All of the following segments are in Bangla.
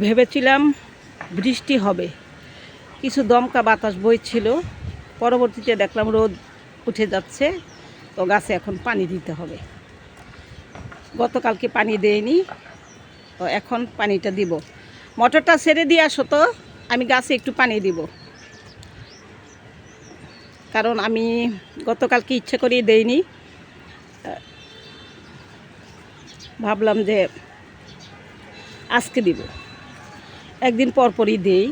ভেবেছিলাম বৃষ্টি হবে। কিছু দমকা বাতাস বইছিল। পরবর্তীতে দেখলাম রোদ উঠে যাচ্ছে, তো গাছে এখন পানি দিতে হবে। গতকালকে পানি দেয়নি, তো এখন পানিটা দিব। মোটরটা ছেড়ে দিয়ে আসো তো, আমি গাছে একটু পানি দিব। কারণ আমি গতকালকে ইচ্ছে করেই দেইনি। ভাবলাম যে আজকে দিব। একদিন পরপরই দেই।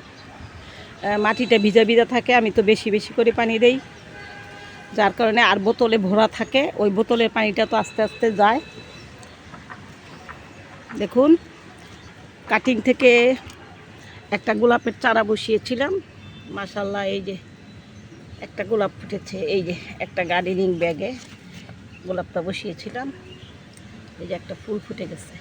মাটিটা ভিজা ভিজা থাকে, আমি তো বেশি বেশি করে পানি দেই। যার কারণে আর বোতলে ভরা থাকে, ওই বোতলের পানিটা তো আস্তে আস্তে যায়। দেখুন কাটিং থেকে একটা গোলাপের চারা বসিয়েছিলাম। মাশাল্লাহ এই যে একটা গোলাপ ফুটেছে, এই যে একটা গার্ডেনিং ব্যাগে গোলাপটা বসিয়েছিলাম। এই যে একটা ফুল ফুটে গেছে।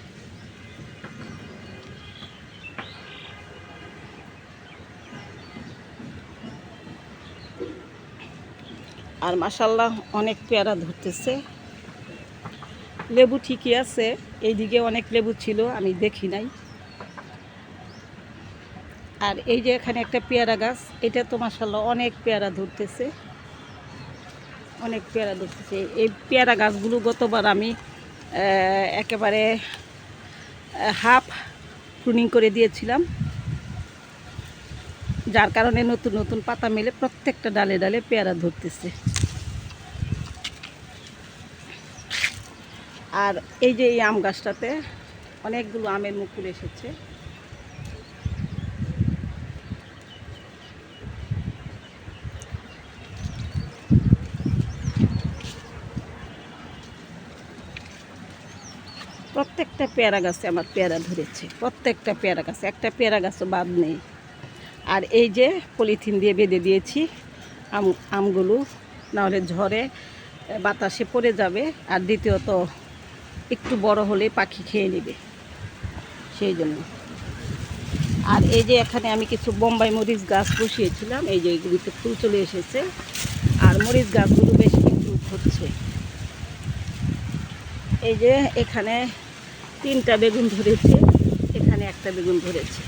আর মাসাল্লাহ অনেক পেয়ারা ধরতেছে। লেবু ঠিকই আছে, এইদিকে অনেক লেবু ছিল, আমি দেখি নাই। আর এই যে এখানে একটা পেয়ারা গাছ, এটা তো মাসাল্লাহ অনেক পেয়ারা ধরতেছে। অনেক পেয়ারা ধরতেছে। এই পেয়ারা গাছগুলো গতবার আমি একেবারে হাফ প্রুনিং করে দিয়েছিলাম। যার কারণে নতুন নতুন পাতা মেলে প্রত্যেকটা ডালে ডালে পেয়ারা ধরতেছে। আর এই যে এই আম গাছটাতে অনেকগুলো আমের মুকুল এসেছে। প্রত্যেকটা পেয়ারা গাছে আমার পেয়ারা ধরেছে, প্রত্যেকটা পেয়ারা গাছে, একটা পেয়ারা গাছও বাদ নেই। আর এই যে পলিথিন দিয়ে বেঁধে দিয়েছি, আম, আমগুলো, নাহলে ঝড়ে বাতাসে পড়ে যাবে। আর দ্বিতীয়ত, একটু বড় হলে পাখি খেয়ে নেবে, সেই জন্য। আর এই যে এখানে আমি কিছু বোম্বাই মরিচ গাছ বসিয়েছিলাম, এই যে এগুলিতে ফুল চলে এসেছে। আর মরিচ গাছগুলো বেশ কিন্তু হচ্ছে। এই যে এখানে তিনটা বেগুন ধরেছে, এখানে একটা বেগুন ধরেছে।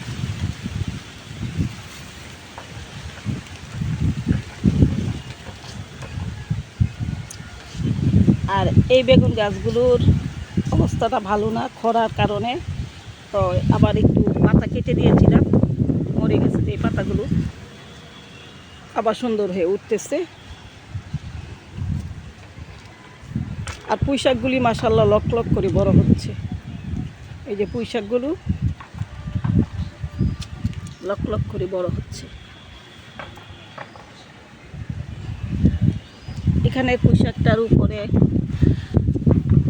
আর এই বেগুন গাছগুলোর অবস্থাটা ভালো না, খরার কারণে। তো আবার একটু পাতা কেটে দিয়েছিলাম, মরে গেছে এই পাতাগুলো। আবার সুন্দর হয়ে উঠতেছে। আর পুঁই শাকগুলি মাসাল্লাহ লক লক করে বড় হচ্ছে। এই যে পুঁইশাকগুলো লক লক করে বড় হচ্ছে। এখানে পুঁই শাকটার উপরে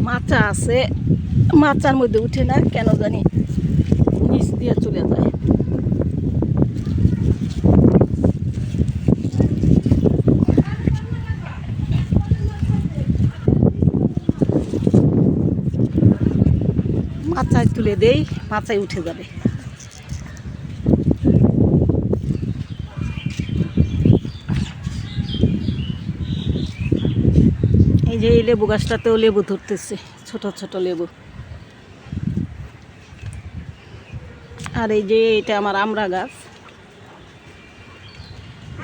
মাচা আছে। মাচার মধ্যে উঠে না, কেন জানি নিচ দিয়ে চলে যায়। মাচায় তুলে দেই, মাচায় উঠে যাবে। এই যে এই লেবু গাছটাতেও লেবু ধরতেছে, ছোট ছোট লেবু। আর এই যে এটা আমার আমড়া গাছ।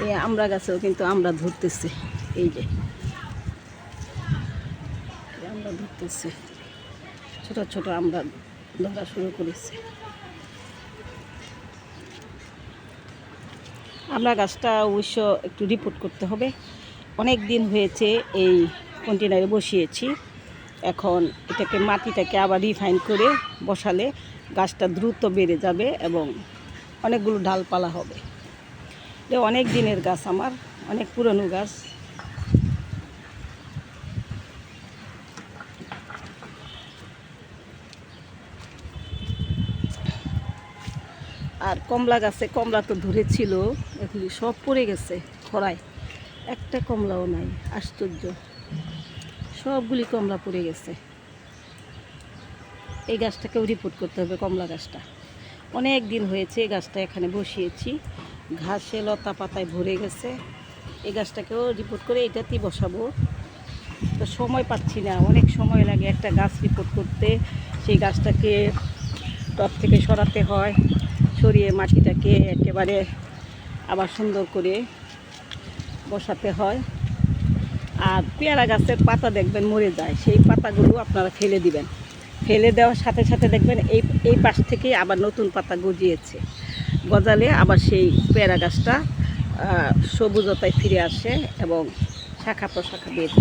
এই আমড়া গাছেও কিন্তু আমরা ধরতেছে, এই যে। আমরা ধরতেছে, ছোট ছোট আমরা ধরা শুরু করেছে। আমরা গাছটা অবশ্য একটু রিপোর্ট করতে হবে। অনেক দিন হয়েছে এই কন্টেনারে বসিয়েছি। এখন এটাকে মাটিটাকে আবার রিফাইন করে বসালে গাছটা দ্রুত বেড়ে যাবে এবং অনেকগুলো ডালপালা হবে। এটা অনেক দিনের গাছ আমার, অনেক পুরনো গাছ। আর কমলা গাছে, কমলা তো ধরেছিল, এগুলি সব পড়ে গেছে খরায় একটা কমলাও নাই, আশ্চর্য। সবগুলি কমলা পড়ে গেছে। এই গাছটাকেও রিপোর্ট করতে হবে কমলা গাছটা। অনেক দিন হয়েছে এই গাছটা এখানে বসিয়েছি। ঘাসে লতা পাতায় ভরে গেছে। এই গাছটাকেও রিপোর্ট করে এটাতেই বসাবো। তো সময় পাচ্ছি না, অনেক সময় লাগে একটা গাছ রিপোর্ট করতে। সেই গাছটাকে টপ থেকে সরাতে হয়, সরিয়ে মাটিটাকে একেবারে আবার সুন্দর করে বসাতে হয়। আর পেয়ারা গাছের পাতা দেখবেন মরে যায়, সেই পাতাগুলো আপনারা ফেলে দিবেন। ফেলে দেওয়ার সাথে সাথে দেখবেন এই এই পাশ থেকেই আবার নতুন পাতা গজিয়েছে। গজালে আবার সেই পেয়ারা গাছটা সবুজতায় ফিরে আসে এবং শাখা প্রশাখা বের।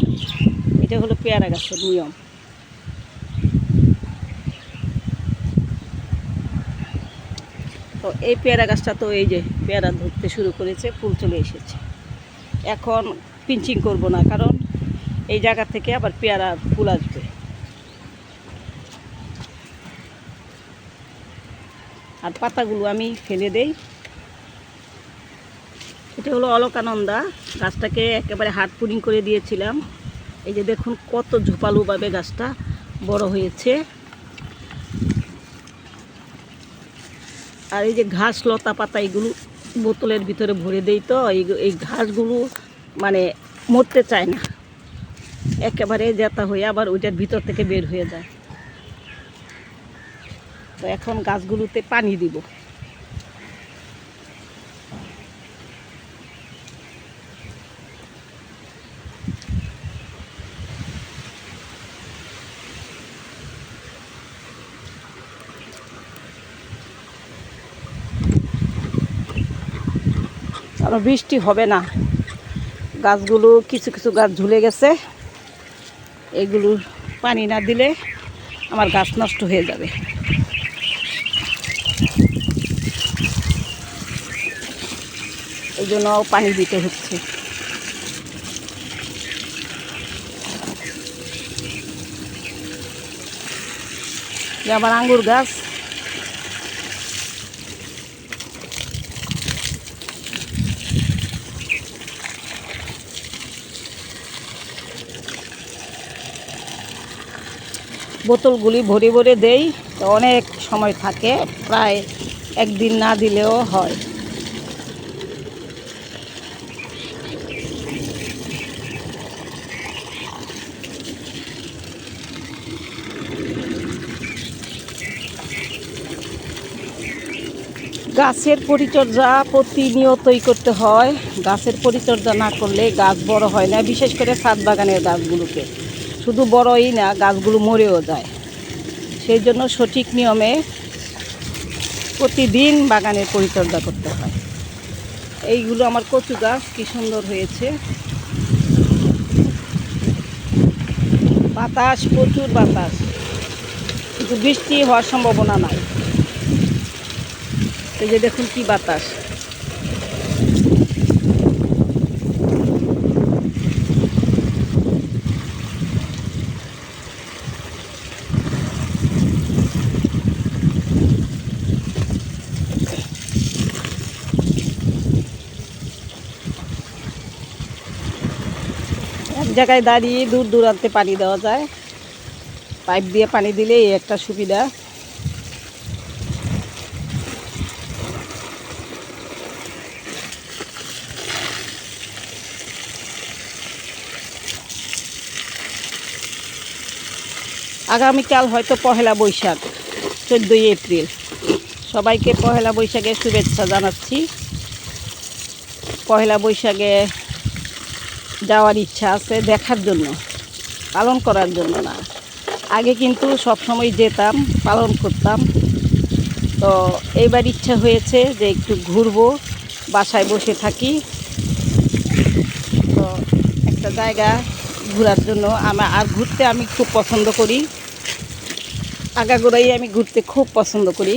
এটা হলো পেয়ারা গাছের নিয়ম। তো এই পেয়ারা গাছটা তো এই যে পেয়ারা ধরতে শুরু করেছে, ফুল চলে এসেছে। এখন পিঞ্চিং করব না, কারণ এই জায়গা থেকে আবার পেয়ারা ফুল আসবে। আর পাতাগুলো আমি ফেলে দেই। এটা হলো অলকানন্দা, গাছটাকে একেবারে হাট পুডিং করে দিয়েছিলাম। এই যে দেখুন কত ঝোপালুভাবে গাছটা বড় হয়েছে। আর এই যে ঘাস লতা পাতা এগুলো বোতলের ভিতরে ভরে দেই তো এই ঘাসগুলো মানে মরতে চায় না। একেবারে জেতা হয়ে আবার ওইটার ভিতর থেকে বের হয়ে যায়। তো এখন গাছগুলোতে পানি দিব। কারণ বৃষ্টি হবে না। গাছগুলো কিছু কিছু গাছ ঝুলে গেছে। এগুলো পানি না দিলে আমার গাছ নষ্ট হয়ে যাবে। এই জন্য পানি দিতে হচ্ছে। যে আমার আঙ্গুর গাছ। বোতলগুলি ভরে ভরে দেই, তো অনেক সময় থাকে, প্রায় একদিন না দিলেও হয়। গাছের পরিচর্যা প্রতিনিয়তই করতে হয়। গাছের পরিচর্যা না করলে গাছ বড় হয় না, বিশেষ করে ছাদ বাগানের গাছগুলোকে শুধু বড়ই না, গাছগুলো মরেও যায়। সেই জন্য সঠিক নিয়মে প্রতিদিন বাগানের পরিচর্যা করতে হয়। এইগুলো আমার কচু গাছ, কি সুন্দর হয়েছে। বাতাস, প্রচুর বাতাস। কিন্তু বৃষ্টি হওয়ার সম্ভাবনা নাই। এই যে দেখুন কি বাতাস। জায়গায় দাঁড়িয়ে দূর দূরান্তে পানি দেওয়া যায়। পাইপ দিয়ে পানি দিলে এই একটা সুবিধা। আগামীকাল হয়তো পহেলা বৈশাখ, চোদ্দোই এপ্রিল। সবাইকে পহেলা বৈশাখের শুভেচ্ছা জানাচ্ছি। পহেলা বৈশাখে যাওয়ার ইচ্ছা আছে দেখার জন্য, পালন করার জন্য না। আগে কিন্তু সব সময় যেতাম, পালন করতাম। তো এইবার ইচ্ছা হয়েছে যে একটু ঘুরবো, বাসায় বসে থাকি। তো একটা জায়গা ঘোরার জন্য আমার আর ঘুরতে আমি খুব পছন্দ করি। আগাগোড়াই আমি ঘুরতে খুব পছন্দ করি।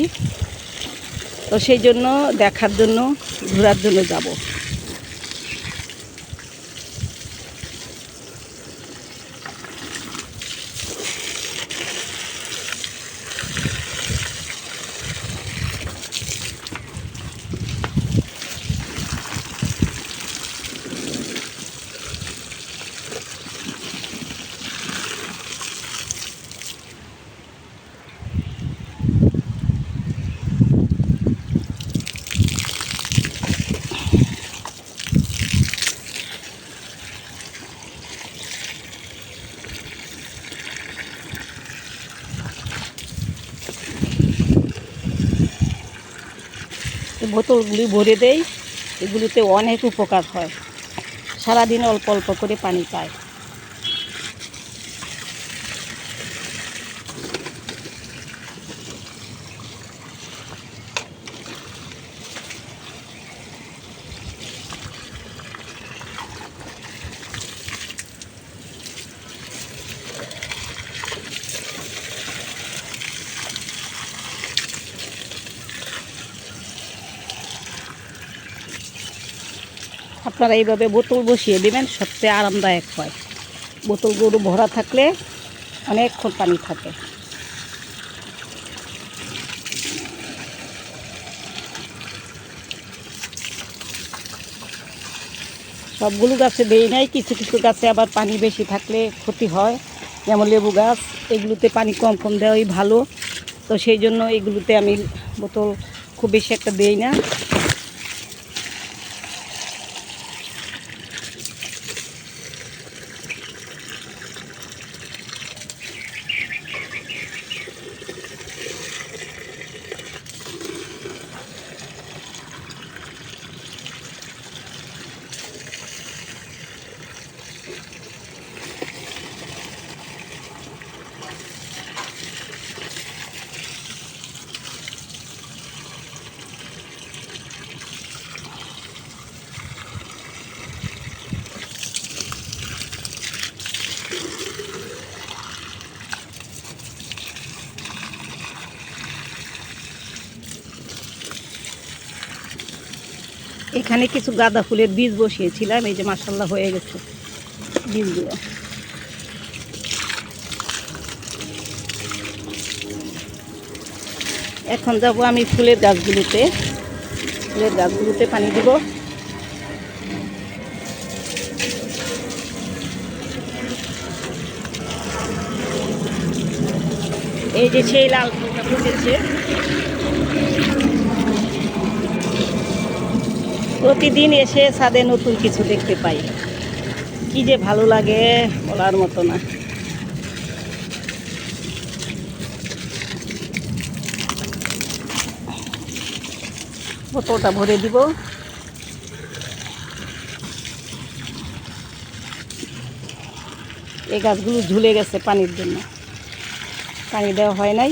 তো সেই জন্য দেখার জন্য, ঘোরার জন্য যাব। বোতলগুলি ভরে দেই এগুলিতে অনেক উপকার হয়। সারাদিন অল্প অল্প করে পানি পায়। আপনারা এইভাবে বোতল বসিয়ে দেবেন, সবচেয়ে আরামদায়ক হয়। বোতল গরু ভরা থাকলে অনেকক্ষণ পানি থাকে। সবগুলো গাছে দেই নাই, কিছু কিছু গাছে আবার পানি বেশি থাকলে ক্ষতি হয়। যেমন লেবু গাছ, এগুলোতে পানি কম কম দেওয়াই ভালো। তো সেই জন্য এগুলোতে আমি বোতল খুব বেশি একটা দেই না। এখানে কিছু গাঁদা ফুলের বীজ বসিয়েছিলাম, এই যে মাসাল্লাহ হয়ে গেছে বীজগুলো। এখন যাব আমি ফুলের গাছগুলোতে ফুলের গাছগুলোতে পানি দিব। এই যে সেই লাল ফুলটা ফুটেছে। প্রতিদিন এসে ছাদে নতুন কিছু দেখতে পাই। কি যে ভালো লাগে বলার মতো না। বোতলটা ভরে দিব। এই গাছগুলো ঝুলে গেছে পানির জন্য। পানি দেওয়া হয় নাই।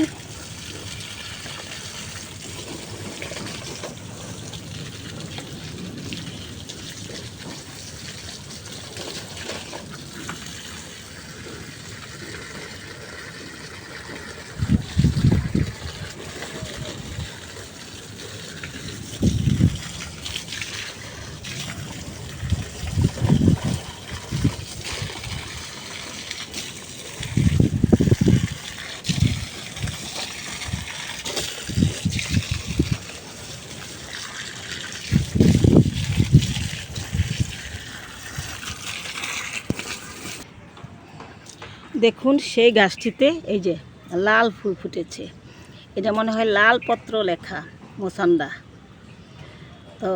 দেখুন সেই গাছটিতে এই যে লাল ফুল ফুটেছে। এটা মনে হয় লাল পত্র লেখা মোসান্দা তো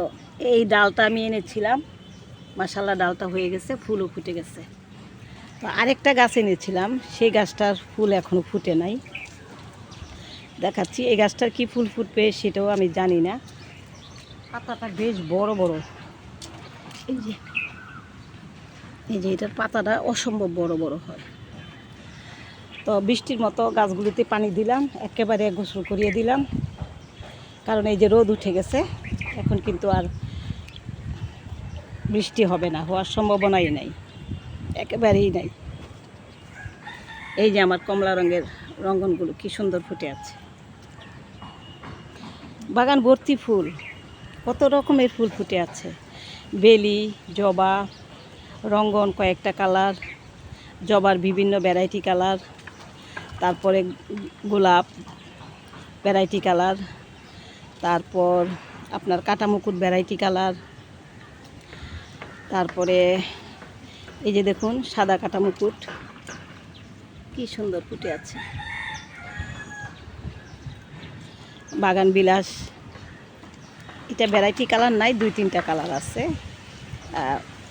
এই ডালটা আমি এনেছিলাম। মাসাল্লা ডালটা হয়ে গেছে, ফুলও ফুটে গেছে। তো আরেকটা গাছ এনেছিলাম, সেই গাছটার ফুল এখনও ফুটে নাই। দেখাচ্ছি, এই গাছটার কি ফুল ফুটবে সেটাও আমি জানি না। পাতাটা বেশ বড় বড়। এই যে এই যে এটার পাতাটা অসম্ভব বড় বড় হয়। তো বৃষ্টির মতো গাছগুলিতে পানি দিলাম, একেবারে গোসল করিয়ে দিলাম। কারণ এই যে রোদ উঠে গেছে, এখন কিন্তু আর বৃষ্টি হবে না, হওয়ার সম্ভাবনাই নাই, একেবারেই নাই। এই যে আমার কমলা রঙের রঙ্গনগুলো, কি সুন্দর ফুটে আছে। বাগান ভর্তি ফুল, কত রকমের ফুল ফুটে আছে। বেলি, জবা, রঙ্গন কয়েকটা কালার, জবার বিভিন্ন ভ্যারাইটি কালার। তারপরে গোলাপ ভ্যারাইটি কালার তারপর আপনার কাটামুকুট ভ্যারাইটি কালার তারপরে এই যে দেখুন, সাদা কাটা মুকুট কি সুন্দর ফুটে আছে। বাগান বিলাস। এটা ভ্যারাইটি কালার নাই, দুই তিনটা কালার আছে।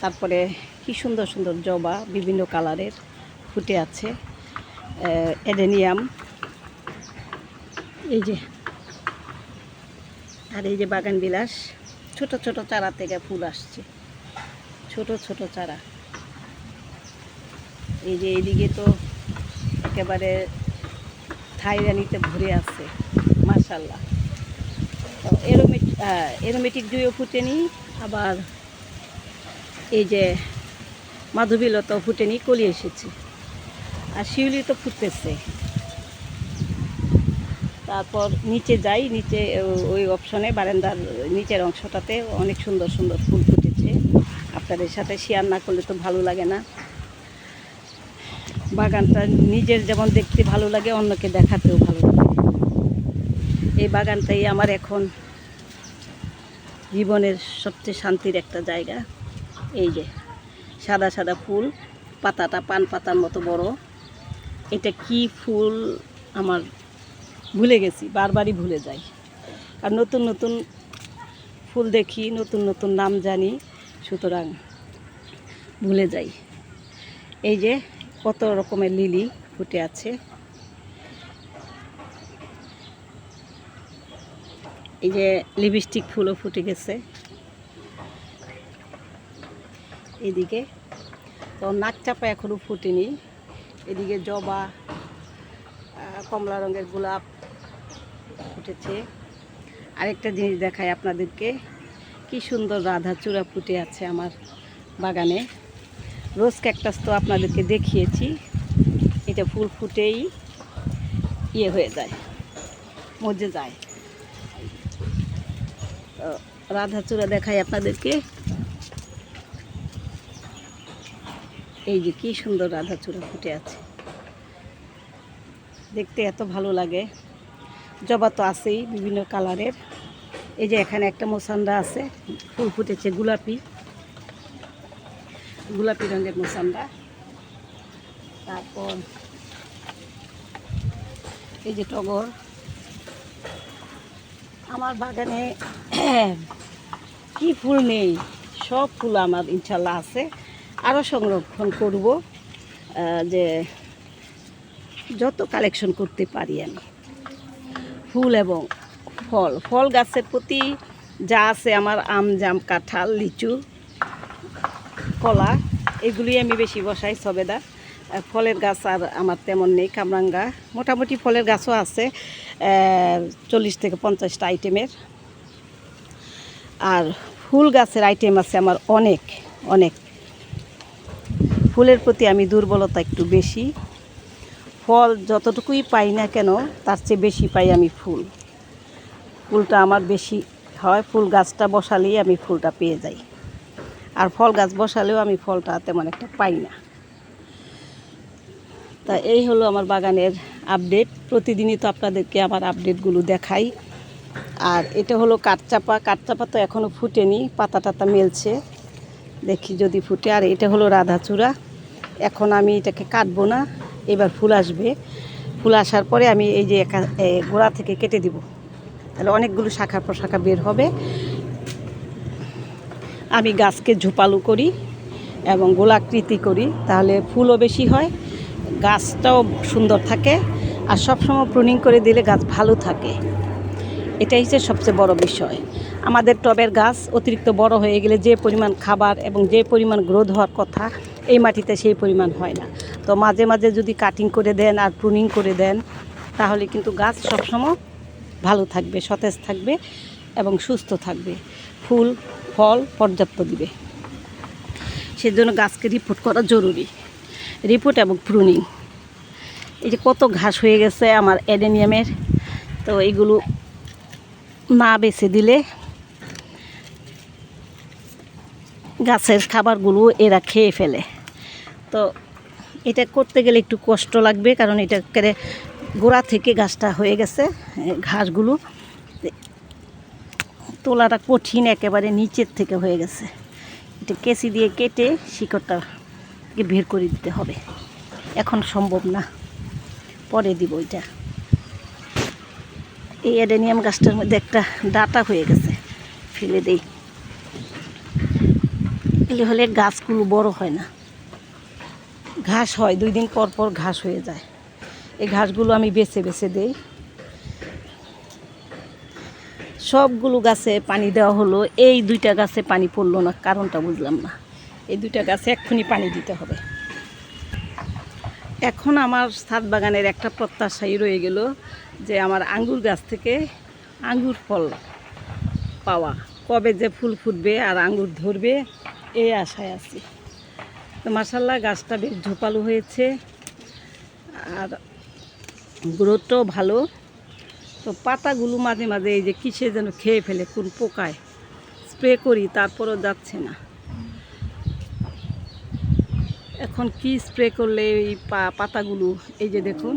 তারপরে কি সুন্দর সুন্দর জবা, বিভিন্ন কালারের ফুটে আছে। এডেনিয়াম। এই যে, আর এই যে বাগান বিলাস, ছোট ছোট চারা থেকে ফুল আসছে। ছোট ছোট চারা। এই যে এইদিকে তো একেবারে থাইরানিতে ভরে আছে মাশাল্লাহ তো এরোমেট এরোমেটিক জুঁইও ফুটেনি আবার এই যে মাধবীলতাও ফুটেনি কলি এসেছে। আর শিউলি তো ফুটতেছে। তারপর নিচে যাই, নিচে ওই অপশনে বারান্দার নিচের অংশটাতে অনেক সুন্দর সুন্দর ফুল ফুটেছে। আপনাদের সাথে শেয়ার না করলে তো ভালো লাগে না। বাগানটা নিজের যেমন দেখতে ভালো লাগে, অন্যকে দেখাতেও ভালো লাগে। এই বাগানটাই আমার এখন জীবনের সবচেয়ে শান্তির একটা জায়গা। এই যে সাদা সাদা ফুল, পাতাটা পান পাতার মতো বড়। এটা কি ফুল আমার ভুলে গেছি, বারবারই ভুলে যাই। আর নতুন নতুন ফুল দেখি, নতুন নতুন নাম জানি, সুতরাং ভুলে যাই। এই যে কত রকমের লিলি ফুটে আছে। এই যে লিপস্টিক ফুলও ফুটে গেছে। এদিকে তো নাক চাপা এখনও ফুটেনি। এদিকে জবা কমলা রঙের গোলাপ ফুটেছে। আরেকটা জিনিস দেখাই আপনাদেরকে, কি সুন্দর রাধা চূড়া ফুটে আছে আমার বাগানে। রোজ ক্যাকটাস তো আপনাদেরকে দেখিয়েছি, এটা ফুল ফুটেই ইয়ে হয়ে যায়, মজে যায়। রাধা চূড়া দেখাই আপনাদেরকে। এই যে কি সুন্দর রাধা চূড়া ফুটে আছে। দেখতে এত ভালো লাগে। জবা তো আছেই বিভিন্ন কালারের। এই যে এখানে একটা মোসান্ডা আছে, ফুল ফুটেছে গোলাপি। গোলাপি রঙের মোসান্ডা তারপর এই যে টগর। আমার বাগানে কি ফুল নেই, সব ফুল আমার ইনশাল্লাহ আছে। আরও সংরক্ষণ করব যে যত কালেকশন করতে পারি আমি। ফুল এবং ফল। ফল গাছের প্রতি যা আছে আমার আম, জাম, কাঁঠাল, লিচু, কলা এগুলি আমি বেশি বসাই সবেদা। ফলের গাছ আর আমার তেমন নেই, কামরাঙ্গা। মোটামুটি ফলের গাছও আছে চল্লিশ থেকে পঞ্চাশটা আইটেমের। আর ফুল গাছের আইটেম আছে আমার অনেক অনেক। ফুলের প্রতি আমি দুর্বলতা একটু বেশি। ফল যতটুকুই পাই না কেন, তার চেয়ে বেশি পাই আমি ফুল। ফুলটা আমার বেশি হয়, ফুল গাছটা বসালেই আমি ফুলটা পেয়ে যাই। আর ফল গাছ বসালেও আমি ফলটা তেমন একটা পাই না। তা এই হলো আমার বাগানের আপডেট। প্রতিদিনই তো আপনাদেরকে আমার আপডেটগুলো দেখাই। আর এটা হলো কাঠচাপা। কাঠচাপা তো এখনও ফুটেনি পাতা টাতা মেলছে। দেখি যদি ফুটে। আর এটা হলো রাধাচূড়া। এখন আমি এটাকে কাটবো না। এবার ফুল আসবে। ফুল আসার পরে আমি এই যে একা গোড়া থেকে কেটে দিব। তাহলে অনেকগুলো শাখা প্রশাখা বের হবে। আমি গাছকে ঝোপালু করি এবং গোলাকৃতি করি, তাহলে ফুলও বেশি হয়, গাছটাও সুন্দর থাকে। আর সবসময় প্রুনিং করে দিলে গাছ ভালো থাকে। এটাই হচ্ছে সবচেয়ে বড় বিষয়। আমাদের টবের গাছ অতিরিক্ত বড় হয়ে গেলে যে পরিমাণ খাবার এবং যে পরিমাণ গ্রোথ হওয়ার কথা এই মাটিতে সেই পরিমাণ হয় না। তো মাঝে মাঝে যদি কাটিং করে দেন আর প্রুনিং করে দেন, তাহলে কিন্তু গাছ সবসময় ভালো থাকবে, সতেজ থাকবে এবং সুস্থ থাকবে। ফুল, ফল পর্যাপ্ত দিবে। সেজন্য গাছকে রিপোর্ট করা জরুরি। রিপোর্ট এবং প্রুনিং এই যে কত ঘাস হয়ে গেছে আমার অ্যাডেনিয়ামের। তো এইগুলো না বেছে দিলে গাছের খাবারগুলো এরা খেয়ে ফেলে। তো এটা করতে গেলে একটু কষ্ট লাগবে, কারণ এটা গোড়া থেকে গাছটা হয়ে গেছে ঘাসগুলো। তোলাটা কঠিন, একেবারে নিচের থেকে হয়ে গেছে। এটা কেসি দিয়ে কেটে শিকড়টাকে বের করে দিতে হবে। এখন সম্ভব না, পরে দিব এটা। এই অ্যাডেনিয়াম গাছটার মধ্যে একটা ডাটা হয়ে গেছে। ফেলে দেই। এলে হলে গাছগুলো বড় হয় না। ঘাস হয়, দুই দিন পর পর ঘাস হয়ে যায়। এই ঘাসগুলো আমি বেছে বেছে দেই। সবগুলো গাছে পানি দেওয়া হলো। এই দুইটা গাছে পানি পড়ল না, কারণটা বুঝলাম না। এই দুইটা গাছে এক্ষুনি পানি দিতে হবে। এখন আমার ছাদ বাগানের একটা প্রত্যাশাই রয়ে গেল যে আমার আঙ্গুর গাছ থেকে আঙ্গুর ফল পাওয়া। কবে যে ফুল ফুটবে আর আঙ্গুর ধরবে, এই আশায় আছি। তো মাসাল্লাহ গাছটা বেশ ঝোপালো হয়েছে আর গ্রোথটাও ভালো। তো পাতাগুলো মাঝে মাঝে এই যে কিসে যেন খেয়ে ফেলে, কোন পোকায় স্প্রে করি, তারপরও যাচ্ছে না। এখন কি স্প্রে করলে এই পাতাগুলো এই যে দেখুন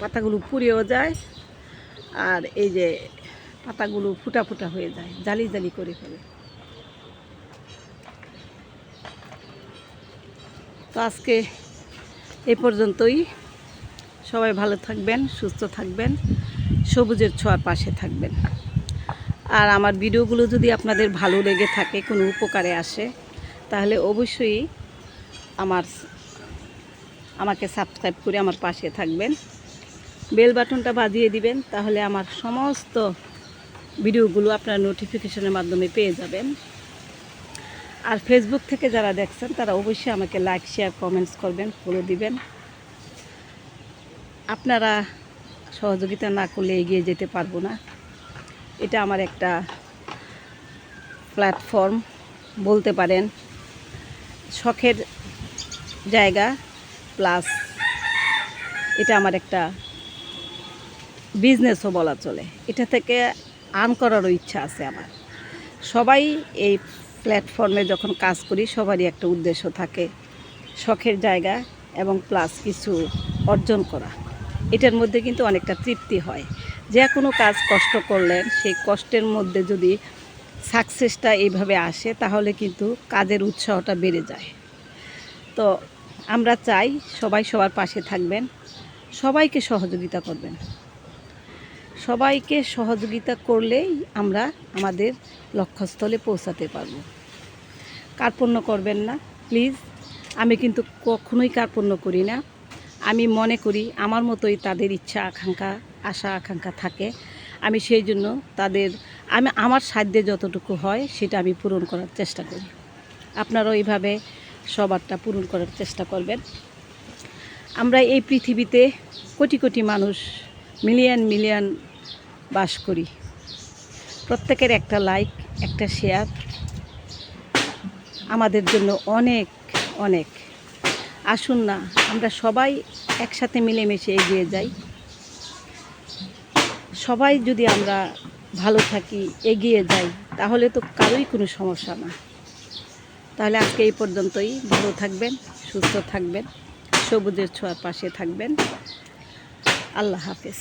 পাতাগুলো পুড়েও যায় আর এই যে পাতাগুলো ফুটা ফুটা হয়ে যায়, জালি জালি করে ফেলে। তো আজকে এ পর্যন্তই। সবাই ভালো থাকবেন, সুস্থ থাকবেন, সবুজের ছোঁয়ার পাশে থাকবেন। আর আমার ভিডিওগুলো যদি আপনাদের ভালো লেগে থাকে, কোনো উপকারে আসে, তাহলে অবশ্যই আমার, আমাকে সাবস্ক্রাইব করে আমার পাশে থাকবেন। বেল বাটনটা বাজিয়ে দিবেন, তাহলে আমার সমস্ত ভিডিওগুলো আপনার নোটিফিকেশনের মাধ্যমে পেয়ে যাবেন। আর ফেসবুক থেকে যারা দেখছেন, তারা অবশ্যই আমাকে লাইক শেয়ার কমেন্টস করবেন ফলো দিবেন। আপনারা সহযোগিতা না করলে এগিয়ে যেতে পারব না। এটা আমার একটা প্ল্যাটফর্ম বলতে পারেন। শখের জায়গা প্লাস এটা আমার একটা বিজনেসও বলা চলে। এটা থেকে আর্ন করারও ইচ্ছা আছে আমার। সবাই এই প্ল্যাটফর্মে যখন কাজ করি, সবারই একটা উদ্দেশ্য থাকে শখের জায়গা এবং প্লাস কিছু অর্জন করা। এটার মধ্যে কিন্তু অনেকটা তৃপ্তি হয়। যে কোনো কাজ কষ্ট করলেন সেই কষ্টের মধ্যে যদি সাকসেসটা এইভাবে আসে, তাহলে কিন্তু কাজের উৎসাহটা বেড়ে যায়। তো আমরা চাই সবাই সবার পাশে থাকবেন, সবাইকে সহযোগিতা করবেন। সবাইকে সহযোগিতা করলেই আমরা আমাদের লক্ষ্যস্থলে পৌঁছাতে পারব। কার্পণ্য করবেন না, প্লিজ। আমি কিন্তু কখনোই কার্পণ্য করি না। আমি মনে করি আমার মতোই তাদের ইচ্ছা, আকাঙ্ক্ষা, আশা, আকাঙ্ক্ষা থাকে। আমি সেই জন্য তাদের, আমি, আমার সাধ্যে যতটুকু হয় সেটা আমি পূরণ করার চেষ্টা করি। আপনারাও এইভাবে সবারটা পূরণ করার চেষ্টা করবেন। আমরা এই পৃথিবীতে কোটি কোটি মানুষ, মিলিয়ন মিলিয়ন বাস করি। প্রত্যেকের একটা লাইক একটা শেয়ার আমাদের জন্য অনেক অনেক। আসুন না, আমরা সবাই একসাথে মিলেমিশে এগিয়ে যাই। সবাই যদি আমরা ভালো থাকি, এগিয়ে যাই, তাহলে তো কারোই কোনো সমস্যা না। তাহলে আজকে এই পর্যন্তই। ভালো থাকবেন, সুস্থ থাকবেন, সবুজের ছোঁয়ার পাশে থাকবেন। আল্লাহ হাফেজ।